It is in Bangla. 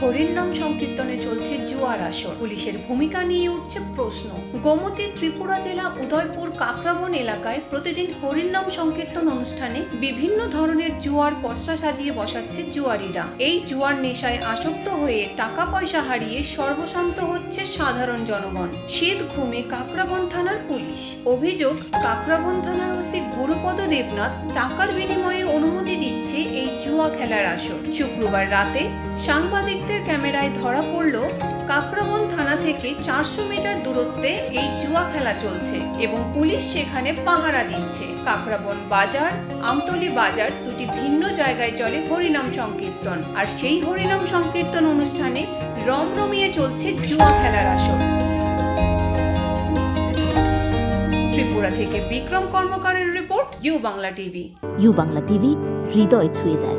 হরিনাম সংকীর্তনে চলছে জুয়ার আসর। পুলিশের ভূমিকা নিয়ে উঠছে প্রশ্ন। গোমতী ত্রিপুরা জেলা উদয়পুর কাকরাবন এলাকায় প্রতিদিন হরিনাম সংকীর্তন অনুষ্ঠানে বিভিন্ন ধরনের জুয়ার পসরা সাজিয়ে বসাচ্ছে জুয়ারিরা। এই জুয়ার নেশায় আসক্ত হয়ে টাকা পয়সা হারিয়ে সর্বশান্ত হচ্ছে সাধারণ জনগণ। শীত ঘুমে কাকরাবন থানার পুলিশ। অভিযোগ, কাকরাবন থানার ওসি গুরুপদ দেবনাথ টাকার বিনিময়ে অনুমতি দিচ্ছে এই জুয়া খেলার আসর। শুক্রবার রাতে সাংবাদিকদের ক্যামেরায় ধরা পড়ল কাকরাবন থানা থেকে চারশো মিটার দূরত্বে এই জুয়া খেলা চলছে এবং পুলিশ সেখানে পাহারা দিচ্ছে। কাকরাবন বাজার, আমতলি বাজার দুটি ভিন্ন জায়গায় চলে হরিনাম সংকীর্তন। আর সেই হরিনাম সংকীর্তন অনুষ্ঠানে রমরমিয়ে চলছে জুয়া খেলার আসর। ত্রিপুরা থেকে Bikram কর্মকারের report, U Bangla TV. U Bangla TV, হৃদয় ছুঁয়ে যায়।